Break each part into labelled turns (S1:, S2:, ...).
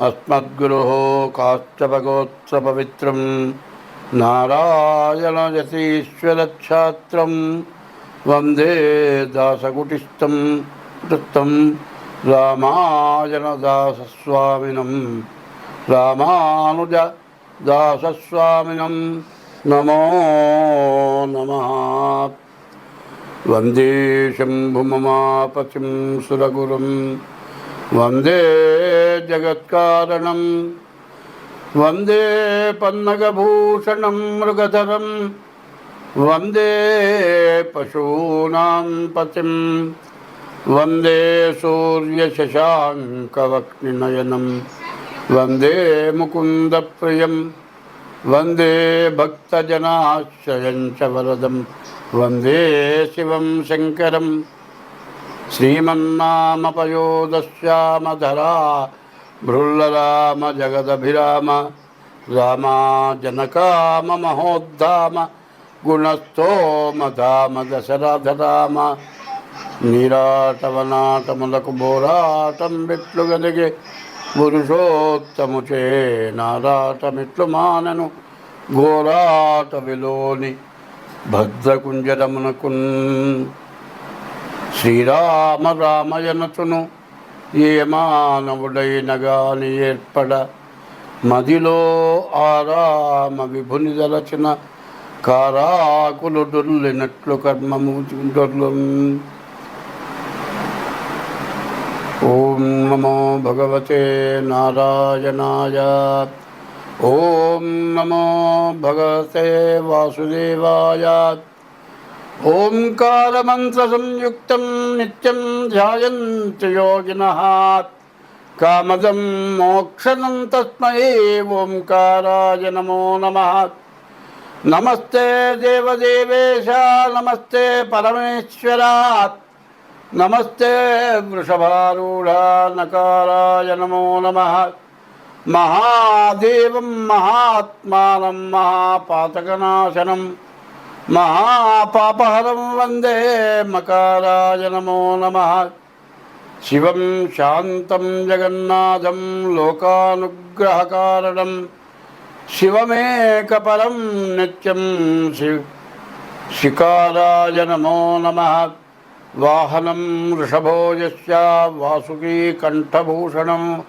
S1: అస్మద్గురు కాష్టభగోత్సపవిత్రం నారాయణయతీశ్వరఛాత్రం వందే దాసకుటిస్థం వృత్తం రామాయణదాసస్వామినం రామానుజ దాసస్వామినం నమో నమ వందే శంభుమమాపతిం வந்தே ஜகத்காரணம் வந்தே பன்னகபூஷணம் மிருகதரம் வந்தே பசூனாம் பதிம் வந்தே சூரியசசாங்கவக்னிநயனம் வந்தே முகுந்தப்பிரியம் வந்தே பக்தஜனாச்சயஞ்ச வரதம் வந்தே சிவம் சங்கரம். శివం శంకరం శ్రీమన్నామపయోదశ్యామధరా భృల్లరామ జగదభిరామ రామా జనకామ మహోద్ధామ గుణస్థోమ ధామ దశరథ నీరాటవనాటములకు బోరాటం బిట్లు గదిగే పురుషోత్తముచే నారాటమిట్లు మానను ఘోరాట విలోని భద్రకుంజరమునకున్. శ్రీరామ రామయనతును ఏ మానవుడైనగాని ఏర్పడ మదిలో ఆరామ విభుని దలచిన కారాకులు దొర్లినట్లు కర్మము దొర్లు ఓం నమో భగవతే నారాయణాయ. ఓం నమో భగవతే వాసుదేవాయ. ఓంకారమంత్రసంయుక్తం నిత్యం ధ్యాయంతి యోగిన. కామదం మోక్షదం తస్మై ఓంకారాయ నమో నమ. నమస్తే దేవదేవేశ నమస్తే పరమేశ్వరాత్. నమస్తే వృషభారూఢానకారాయ నమో నమ. మహాదేవం మహాత్మానం మహాపాతకనాశనం. మహాపాపహరం వందే మకారాయ నమో నమ. శివం శాంతం జగన్నాథం లోకానుగ్రహకారణం. శివమేకపరం నిత్యం శి శికారాయ నమో నమ. వాహనం వృషభో యస్య వాసుకీ కంఠభూషణం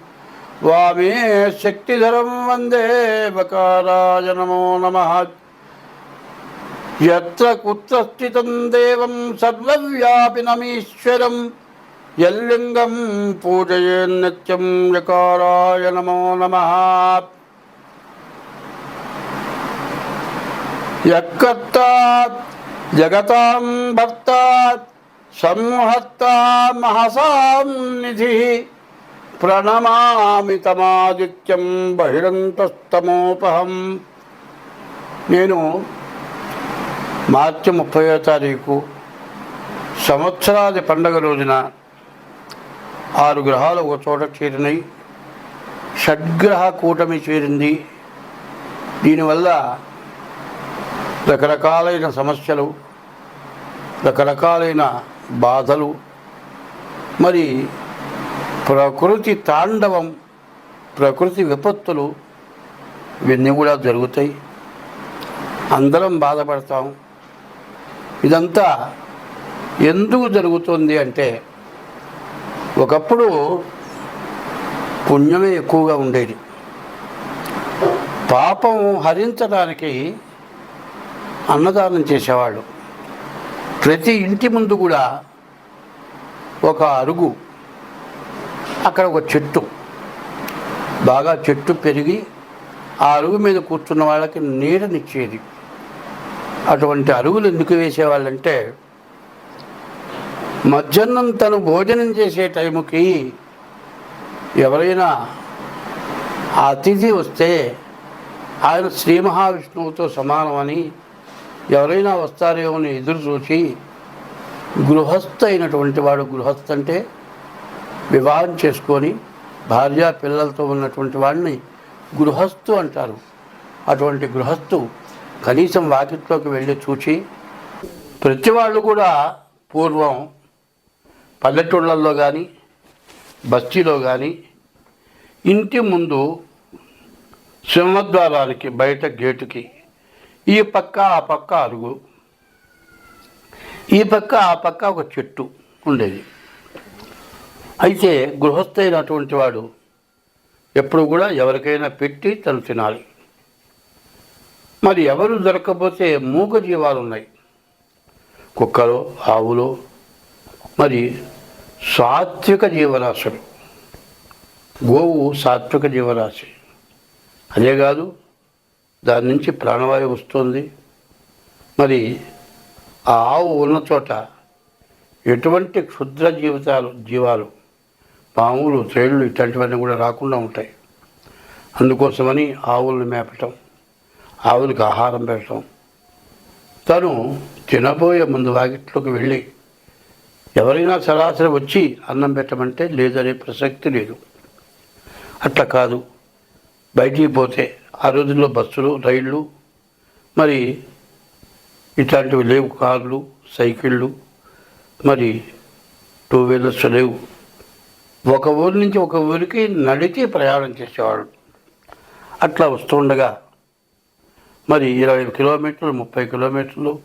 S1: వామే శక్తిధరం వందే బకారాయ నమో. నమః కుత్ర స్థితం దేవం సర్వవ్యాపినమీశ్వరం ఎల్లింగం పూజయేన్నిత్యం యకారాయ నమో నమ యక్కర్తాత్ జగతాం భర్త సంహర్త మహసాం నిధి ప్రణమామి తమాదిత్యం బహిరంతస్తమోపహం నేను మార్చి ముప్పయో తారీఖు సంవత్సరాది పండగ రోజున ఆరు గ్రహాలు ఒక చోట చేరినాయి షడ్గ్రహ కూటమి చేరింది. దీనివల్ల రకరకాలైన సమస్యలు రకరకాలైన బాధలు మరి ప్రకృతి తాండవం ప్రకృతి విపత్తులు ఇవన్నీ కూడా జరుగుతాయి. అందరం బాధపడతాం. ఇదంతా ఎందుకు జరుగుతుంది అంటే ఒకప్పుడు పుణ్యమే ఎక్కువగా ఉండేది. పాపం హరించడానికి అన్నదానం చేసేవాళ్ళు. ప్రతి ఇంటి ముందు కూడా ఒక అరుగు అక్కడ ఒక చెట్టు. బాగా చెట్టు పెరిగి ఆ అరుగు మీద కూర్చున్న వాళ్ళకి నీడనిచ్చేది. అటువంటి అరుగులు ఎందుకు వేసేవాళ్ళంటే మధ్యాహ్నం తను భోజనం చేసే టైంకి ఎవరైనా అతిథి వస్తే ఆయన శ్రీ మహావిష్ణువుతో సమానమని ఎవరైనా వస్తారేమో అని ఎదురు చూసి గృహస్థ అయినటువంటి వాడు గృహస్థ అంటే వివాహం చేసుకొని భార్య పిల్లలతో ఉన్నటువంటి వాడిని గృహస్థు అంటారు. అటువంటి గృహస్థు కనీసం వాకిట్లోకి వెళ్ళి చూచి ప్రతి వాళ్ళు కూడా పూర్వం పల్లెటూళ్ళల్లో కానీ బస్తీలో కానీ ఇంటి ముందు సింహద్వారానికి బయట గేటుకి ఈ పక్క ఆ పక్క అరుగు ఈ పక్క ఆ పక్క ఒక చెట్టు ఉండేది. అయితే గృహస్థైనటువంటి వాడు ఎప్పుడు కూడా ఎవరికైనా పెట్టి తను తినాలి. మరి ఎవరు దొరకకపోతే మూగ జీవాలు ఉన్నాయి కుక్కలు ఆవులు మరి సాత్విక జీవరాశులు. గోవు సాత్విక జీవరాశి. అదే కాదు దాని నుంచి ప్రాణవాయువు వస్తుంది. మరి ఆ ఆవు ఉన్న చోట ఎటువంటి క్షుద్ర జీవితాలు జీవాలు పాములు తేళ్ళు ఇట్లాంటివన్నీ కూడా రాకుండా ఉంటాయి. అందుకోసమని ఆవులను మేపటం. ఆవులకు ఆహారం పెట్టడం. తను తినబోయే ముందు వాకిట్లోకి వెళ్ళి ఎవరైనా సరాసరి వచ్చి అన్నం పెట్టమంటే లేదనే ప్రసక్తి లేదు. అట్లా కాదు. బయటికి పోతే ఆ రోజుల్లో బస్సులు రైళ్ళు మరి ఇట్లాంటివి లేవు. కార్లు సైకిళ్ళు మరి టూ వీలర్స్ లేవు. ఒక ఊరి నుంచి ఒక ఊరికి నడిచి ప్రయాణం చేసేవాడు అట్లా వస్తుండగా మరి ఇరవై కిలోమీటర్లు ముప్పై కిలోమీటర్లు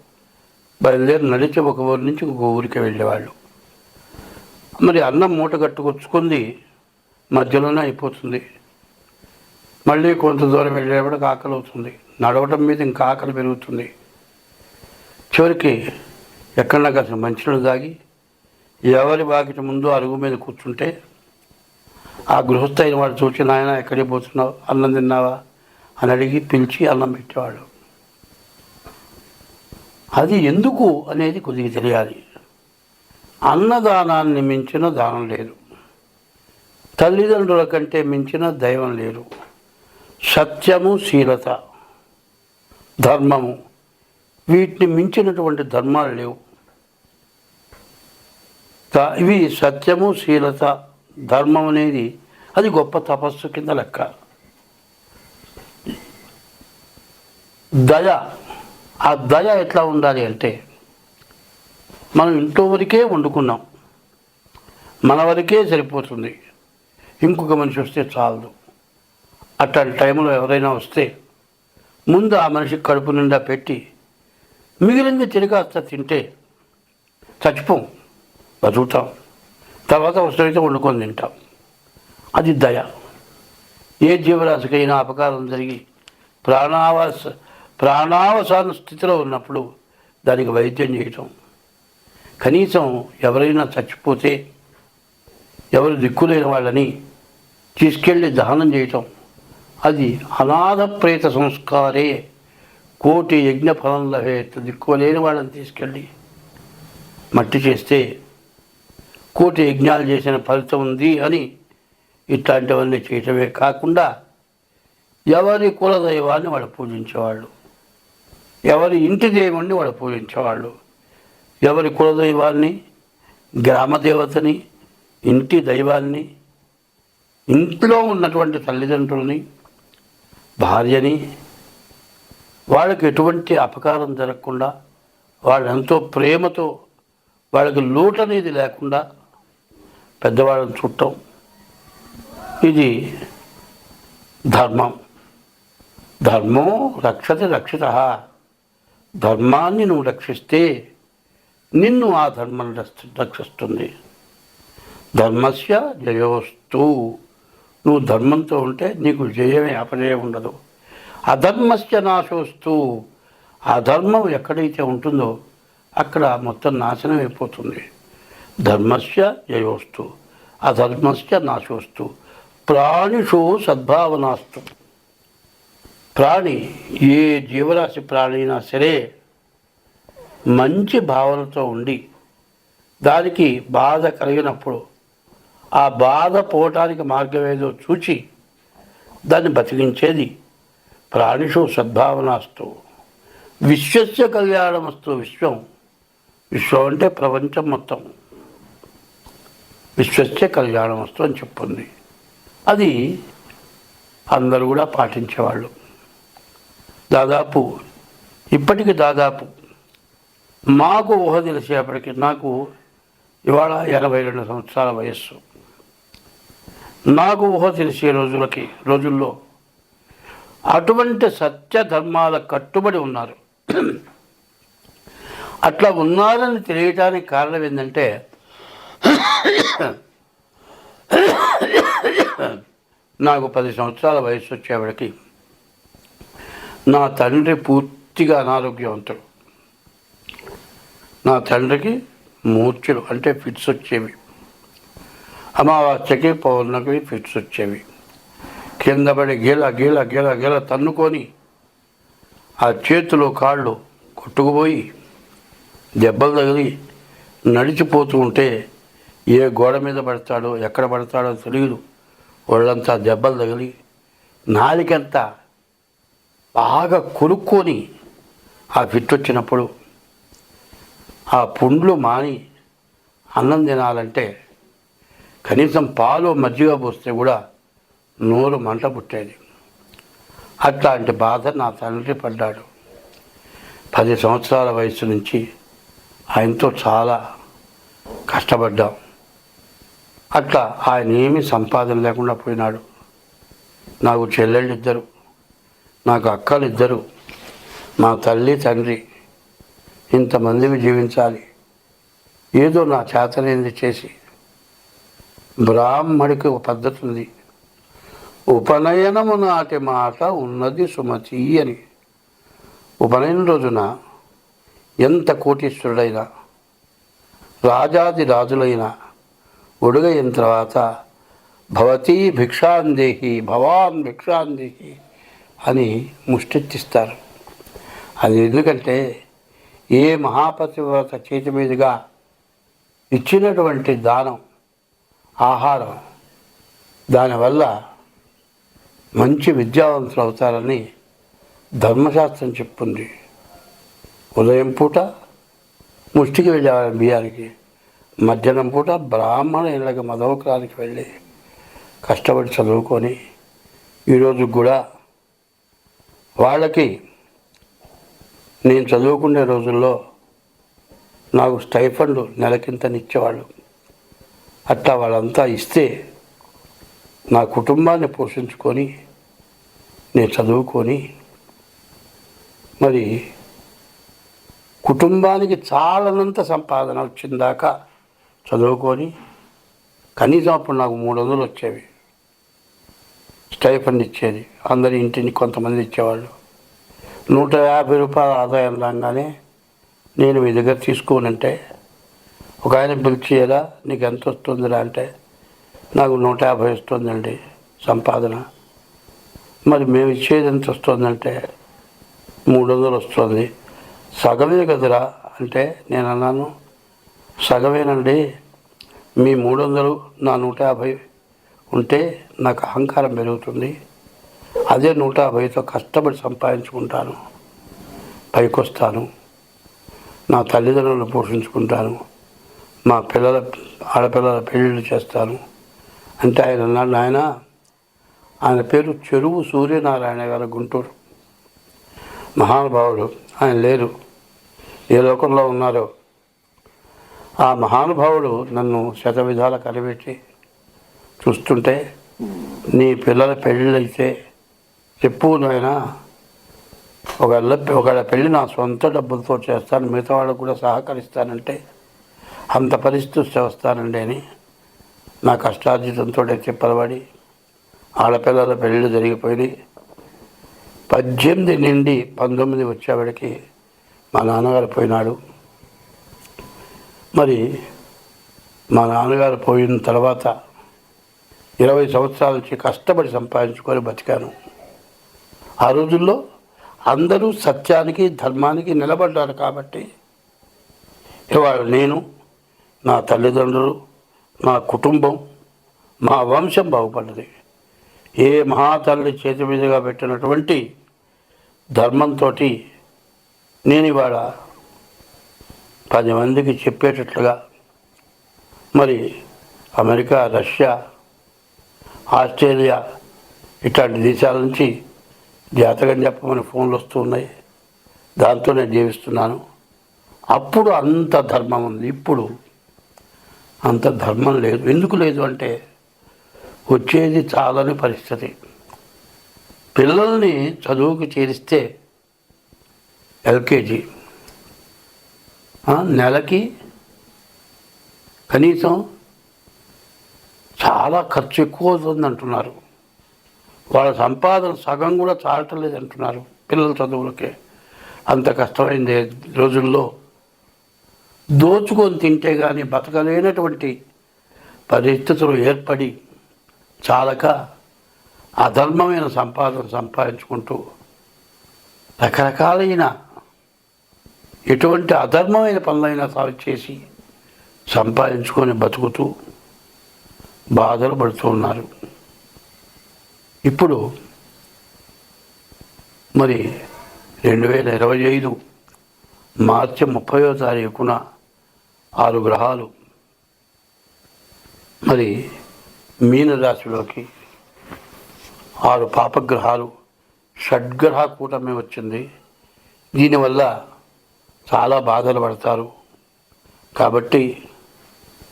S1: బయలుదేరి నడిచి ఒక ఊరి నుంచి ఒక ఊరికి వెళ్ళేవాళ్ళు. మరి అన్నం మూట కట్టుకొచ్చుకుంది మధ్యలోనే అయిపోతుంది. మళ్ళీ కొంత దూరం వెళ్ళేవాడికి ఆకలి అవుతుంది. నడవడం మీద ఇంకా ఆకలి పెరుగుతుంది. చివరికి ఎక్కడన్నా కాసిన మంచినీళ్ళు తాగి ఎవరి బాకిట ముందు అరుగు మీద కూర్చుంటే ఆ గృహస్థ అయిన వాడు చూసి నాయన ఎక్కడికి పోతున్నావు? అన్నం తిన్నావా? అని అడిగి పిలిచి అన్నం పెట్టేవాడు అది ఎందుకు అనేది కొద్దిగా తెలియాలి. అన్నదానాన్ని మించిన దానం లేదు. తల్లిదండ్రుల కంటే మించిన దైవం లేదు. సత్యము శీలత ధర్మము వీటిని మించినటువంటి ధర్మాలు లేవు. ఇవి సత్యము శీలత ధర్మం అనేది అది గొప్ప తపస్సు కింద లెక్క. దయ. ఆ దయ ఎట్లా ఉండాలి అంటే మనం ఇంట్లో వరకే వండుకున్నాం. మన వరకే సరిపోతుంది. ఇంకొక మనిషి వస్తే చాలదు. అట్లాంటి టైంలో ఎవరైనా వస్తే ముందు ఆ మనిషికి కడుపు నిండా పెట్టి మిగిలింది తిరిగాస్త తింటే చచ్చిపోం బతుకుతాం. తర్వాత వస్తువులైతే వండుకొని తింటాం. అది దయ. ఏ జీవరాశికైనా అపకారం జరిగి ప్రాణావాస ప్రాణావసాన స్థితిలో ఉన్నప్పుడు దానికి వైద్యం చేయటం. కనీసం ఎవరైనా చచ్చిపోతే ఎవరు దిక్కులేని వాళ్ళని తీసుకెళ్ళి దహనం చేయటం. అది అనాథ ప్రేత సంస్కారే. కోటి యజ్ఞ ఫలం లభేత్ దిక్కులేని వాళ్ళని తీసుకెళ్ళి మట్టి చేస్తే కోటి యజ్ఞాలు చేసిన ఫలితం ఉంది అని ఇట్లాంటివన్నీ చేయటమే కాకుండా ఎవరి కులదైవాన్ని వాళ్ళు పూజించేవాళ్ళు. ఎవరి ఇంటి దేవుణ్ణి వాళ్ళు పూజించేవాళ్ళు. ఎవరి కులదైవాన్ని గ్రామదేవతని ఇంటి దైవాన్ని ఇంట్లో ఉన్నటువంటి తల్లిదండ్రులని భార్యని వాళ్ళకి ఎటువంటి అపకారం జరగకుండా వాళ్ళు ఎంతో ప్రేమతో వాళ్ళకి లోటు అనేది లేకుండా పెద్దవాళ్ళని చుట్టం ఇది ధర్మం. ధర్మం రక్షతి రక్షిత. ధర్మాన్ని నువ్వు రక్షిస్తే నిన్ను ఆ ధర్మం రక్షిస్తుంది. ధర్మస్య జయోస్తు. నువ్వు ధర్మంతో ఉంటే నీకు జయమే అపజయం ఉండదు. అధర్మస్య నాశోస్తు. అధర్మం ఎక్కడైతే ఉంటుందో అక్కడ మొత్తం నాశనం అయిపోతుంది. ధర్మస్య జయోస్తు. అధర్మస్య నాశోస్తు. ప్రాణిషు సద్భావనాస్తు. ప్రాణి ఏ జీవరాశి ప్రాణి అయినా సరే మంచి భావనతో ఉండి దానికి బాధ కలిగినప్పుడు ఆ బాధ పోవటానికి మార్గం ఏదో చూచి దాన్ని బతికించేది ప్రాణిషు సద్భావనాస్తు. విశ్వస్య కళ్యాణమస్తు విశ్వం. విశ్వం అంటే ప్రపంచం మొత్తం. విశ్వస్య కళ్యాణమస్తు అని చెప్పింది అది అందరూ కూడా పాటించేవాళ్ళు. దాదాపు ఇప్పటికి దాదాపు మాకు ఊహ తెలిసేపటికి నాకు ఇవాళ ఎనభై రెండు సంవత్సరాల వయస్సు. నాకు ఊహ తెలిసే రోజులకి రోజుల్లో అటువంటి సత్య ధర్మాల కట్టుబడి ఉన్నారు. అట్లా ఉన్నారని తెలియటానికి కారణం ఏంటంటే నాకు పది సంవత్సరాల వయసు వచ్చేవాడికి నా తండ్రి పూర్తిగా అనారోగ్యవంతుడు. నా తండ్రికి మూర్ఛలు అంటే ఫిట్స్ వచ్చేవి. అమావాస్యకి పౌర్ణమికి ఫిట్స్ వచ్చేవి. కింద పడి గీల గీల గీల గీల తన్నుకొని ఆ చేతులు కాళ్ళు కొట్టుకుపోయి దెబ్బలు తగిలి నడిచిపోతూ ఉంటే ఏ గోడ మీద పడతాడో ఎక్కడ పడతాడో తెలియదు ఒళ్ళంతా దెబ్బలు తగిలి నాలికంతా బాగా కొనుక్కొని ఆ ఫిట్ వచ్చినప్పుడు ఆ పుండ్లు మాని అన్నం తినాలంటే కనీసం పాలు మజ్జిగ పోస్తే కూడా నోరు మంట పుట్టేది. అట్లాంటి బాధ నా తండ్రి పడ్డాడు. పది సంవత్సరాల వయసు నుంచి ఆయనతో చాలా కష్టపడ్డాం. అట్లా ఆయన ఏమీ సంపాదన లేకుండా పోయినాడు. నాకు చెల్లెళ్ళు ఇద్దరు నాకు అక్కలు ఇద్దరు మా తల్లి తండ్రి ఇంతమందిని జీవించాలి. ఏదో నా చేతనేది చేసి. బ్రాహ్మడికి ఒక పద్ధతి ఉంది ఉపనయనము నాటి మాట ఉన్నది సుమతి అని. ఉపనయన రోజున ఎంత కోటీశ్వరుడైనా రాజాది రాజులైన ఒడుగైన తర్వాత భవతీ భిక్షాందేహి భవాన్ భిక్షాందేహి అని ముష్టెత్తిస్తారు అది ఎందుకంటే ఏ మహాపతివ్రత చేతి మీదుగా ఇచ్చినటువంటి దానం ఆహారం దానివల్ల మంచి విద్యావంతులు అవుతారని ధర్మశాస్త్రం చెప్తుంది. ఉదయం పూట ముష్టికి వెళ్ళేవారు బియ్యానికి. మధ్యాహ్నం పూట బ్రాహ్మణ ఇళ్ళకి మదవకరానికి వెళ్ళి కష్టపడి చదువుకొని ఈరోజు కూడా వాళ్ళకి నేను చదువుకునే రోజుల్లో నాకు స్టైఫండ్ నెలకింతనిచ్చేవాళ్ళు. అట్లా వాళ్ళంతా ఇస్తే నా కుటుంబాన్ని పోషించుకొని నేను చదువుకొని మరి కుటుంబానికి చాలనంత సంపాదన వచ్చిందాకా చదువుకొని కనీసం అప్పుడు నాకు మూడు వందలు వచ్చేవి స్టైఫండ్ ఇచ్చేది. అందరి ఇంటిని కొంతమంది ఇచ్చేవాళ్ళు. నూట యాభై రూపాయల ఆదాయం రాగానే నేను మీ దగ్గర తీసుకోనంటే ఒక ఆయన పిలిచేలా నీకు ఎంత వస్తుందిరా? అంటే నాకు నూట యాభై వస్తుందండి సంపాదన. మరి మేము ఇచ్చేది ఎంత వస్తుందంటే మూడు వందలు వస్తుంది. సగమే కదరా? అంటే నేను అన్నాను. సగమేనండి. మీ మూడు వందలు నా నూట యాభై ఉంటే నాకు అహంకారం పెరుగుతుంది. అదే నూట యాభైతో కష్టపడి సంపాదించుకుంటాను. పైకొస్తాను. నా తల్లిదండ్రులను పోషించుకుంటాను. మా పిల్లల ఆడపిల్లల పెళ్ళిళ్ళు చేస్తాను. అంటే ఆయన అన్నాడు ఆయన ఆయన పేరు చెరువు సూర్యనారాయణ గారు గుంటూరు. మహానుభావుడు. ఆయన లేరు. ఏ లోకంలో ఉన్నారో. ఆ మహానుభావుడు నన్ను శత విధాలు కనిపెట్టి చూస్తుంటే నీ పిల్లల పెళ్ళిళ్ళైతే చెప్పు నాయన ఒకళ్ళ ఒకళ్ళ పెళ్ళి నా సొంత డబ్బులతో చేస్తాను మిగతా వాళ్ళకు కూడా సహకరిస్తానంటే అంత పరిస్థితి చేస్తానండి అని నా కష్టార్జితంతో తిప్పలబడి ఆడపిల్లల పెళ్ళిళ్ళు జరిగిపోయినాయి. పద్దెనిమిది నుండి పంతొమ్మిది వచ్చేవాడికి మా నాన్నగారు పోయినాడు. మరి మా నాన్నగారు పోయిన తర్వాత ఇరవై సంవత్సరాల నుంచి కష్టపడి సంపాదించుకొని బతికాను. ఆ రోజుల్లో అందరూ సత్యానికి ధర్మానికి నిలబడ్డారు కాబట్టి ఇవాళ నేను నా తల్లిదండ్రులు నా కుటుంబం మా వంశం బాగుపడ్డది. ఏ మహాతల్లి చేతి మీదుగా పెట్టినటువంటి ధర్మంతో నేను ఇవాళ పది మందికి చెప్పేటట్లుగా మరి అమెరికా రష్యా ఆస్ట్రేలియా ఇట్లాంటి దేశాల నుంచి జాతకం చెప్పమని ఫోన్లు వస్తూ ఉన్నాయి. దాంతో నేను జీవిస్తున్నాను. అప్పుడు అంత ధర్మం ఉంది. ఇప్పుడు అంత ధర్మం లేదు. ఎందుకు లేదు అంటే వచ్చేది చాలని పరిస్థితి. పిల్లల్ని చదువుకు చేరిస్తే ఎల్కేజీ నెలకి కనీసం చాలా ఖర్చు ఎక్కువ అవుతుంది అంటున్నారు. వాళ్ళ సంపాదన సగం కూడా చాలటలేదు అంటున్నారు పిల్లల చదువులకే. అంత కష్టమైంది రోజుల్లో. దోచుకొని తింటే కానీ బతకలేనటువంటి పరిస్థితులు ఏర్పడి చాలక అధర్మమైన సంపాదన సంపాదించుకుంటూ రకరకాలైన ఎటువంటి అధర్మమైన పనులైనా సాగు చేసి సంపాదించుకొని బతుకుతూ బాధలు పడుతూ ఉన్నారు. ఇప్పుడు మరి రెండు వేల ఇరవై ఐదు మార్చి ముప్పయో తారీఖున ఆరు గ్రహాలు మరి మీనరాశిలోకి ఆరు పాపగ్రహాలు షడ్గ్రహ కూటమి వచ్చింది. దీనివల్ల చాలా బాధలు పడతారు. కాబట్టి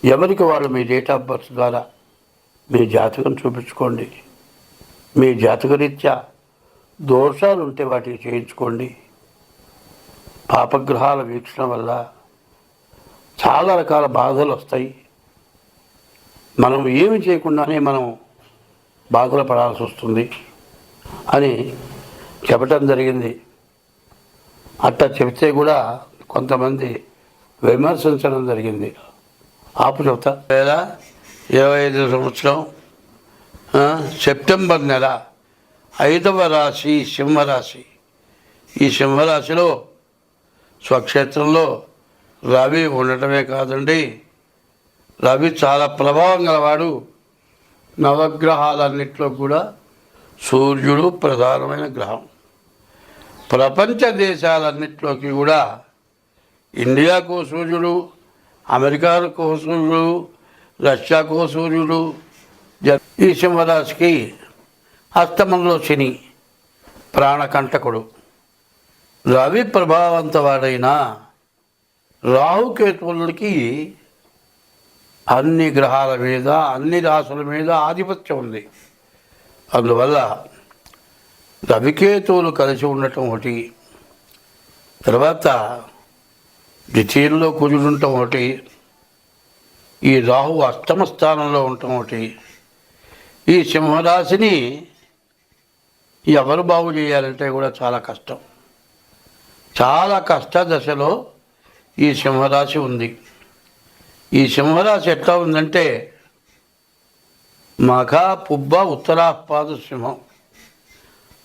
S1: ఎవరికి వాళ్ళు మీ డేట్ ఆఫ్ బర్త్ ద్వారా మీ జాతకం చూపించుకోండి. మీ జాతకరీత్యా దోషాలు ఉంటే వాటికి చేయించుకోండి. పాపగ్రహాల వీక్షణ వల్ల చాలా రకాల బాధలు వస్తాయి మనం ఏమి చేయకుండానే మనం బాధలు పడాల్సి వస్తుంది అని చెప్పటం జరిగింది. అట్లా చెబితే కూడా కొంతమంది విమర్శించడం జరిగింది. ఆపు చెబుతా. లేదా ఇరవై ఐదు సంవత్సరం సెప్టెంబర్ నెల ఐదవ రాశి సింహరాశి. ఈ సింహరాశిలో స్వక్షేత్రంలో రవి ఉండటమే కాదండి. రవి చాలా ప్రభావం గలవాడు. నవగ్రహాలన్నింటిలో కూడా సూర్యుడు ప్రధానమైన గ్రహం. ప్రపంచ దేశాలన్నింటిలోకి కూడా ఇండియాకు సూర్యుడు అమెరికాకు సూర్యుడు రష్యాకు సూర్యుడు ఈ సింహరాశికి అస్తమంలో శని ప్రాణకంటకుడు. రవి ప్రభావంతవాడైన రాహుకేతువులకి అన్ని గ్రహాల మీద అన్ని రాసుల మీద ఆధిపత్యం ఉంది. అందువల్ల రవికేతువులు కలిసి ఉండటం ఒకటి తర్వాత ద్వితీయంలో కుజుడుండటం ఒకటి ఈ రాహు అష్టమ స్థానంలో ఉండటం ఒకటి. ఈ సింహరాశిని ఎవరు బాగు చేయాలంటే కూడా చాలా కష్టం. చాలా కష్ట దశలో ఈ సింహరాశి ఉంది. ఈ సింహరాశి ఎట్లా ఉందంటే మఖ పుబ్బ ఉత్తరాపాదు సింహం.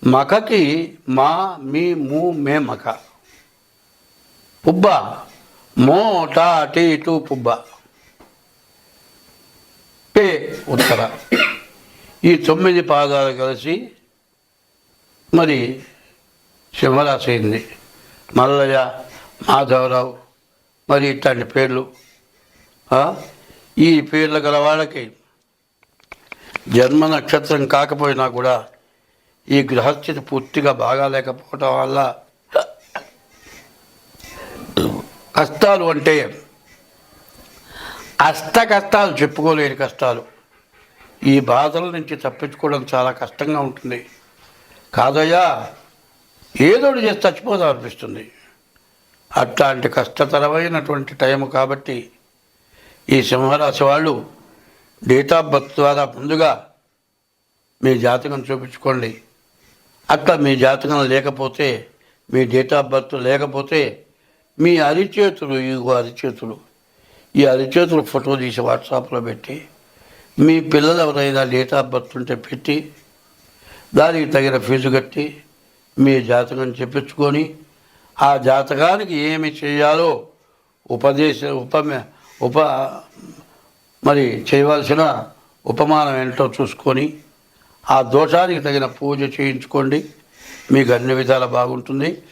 S1: మఖకి మా మీ మూ మే మఖ. పుబ్బ మో టా టీ ఇటు పుబ్బ. పే ఉత్తర. ఈ తొమ్మిది పాదాలు కలిసి మరి సింహరాశి అయింది మల్లయ్య మాధవరావు మరి ఇట్లాంటి పేర్లు. ఈ పేర్లు గల వాళ్ళకి జన్మ నక్షత్రం కాకపోయినా కూడా ఈ గ్రహస్థితి పూర్తిగా బాగాలేకపోవటం వల్ల కష్టాలు అంటే అష్ట కష్టాలు చెప్పుకోలేని కష్టాలు. ఈ బాధల నుంచి తప్పించుకోవడం చాలా కష్టంగా ఉంటుంది. కాదయ్యా ఏదోడు చేసి చచ్చిపోదాం అనిపిస్తుంది. అట్లాంటి కష్టతరమైనటువంటి టైం కాబట్టి ఈ సింహరాశి వాళ్ళు డేట్ ఆఫ్ బర్త్ ద్వారా ముందుగా మీ జాతకం చూపించుకోండి. అట్లా మీ జాతకం లేకపోతే మీ డేట్ ఆఫ్ బర్త్ లేకపోతే మీ అరిచేతులు ఇగో అరిచేతులు ఈ అరిచేతులు ఫోటో తీసి వాట్సాప్లో పెట్టి మీ పిల్లలు ఎవరైనా డేట్ ఆఫ్ బర్త్ ఉంటే పెట్టి దానికి తగిన ఫీజు కట్టి మీ జాతకం చెప్పించుకొని ఆ జాతకానికి ఏమి చేయాలో ఉపదేశ ఉప ఉప మరి చేయవలసిన ఉపమానం ఏంటో చూసుకొని ఆ దోషానికి తగిన పూజ చేయించుకోండి. మీకు అన్ని విధాలు బాగుంటుంది.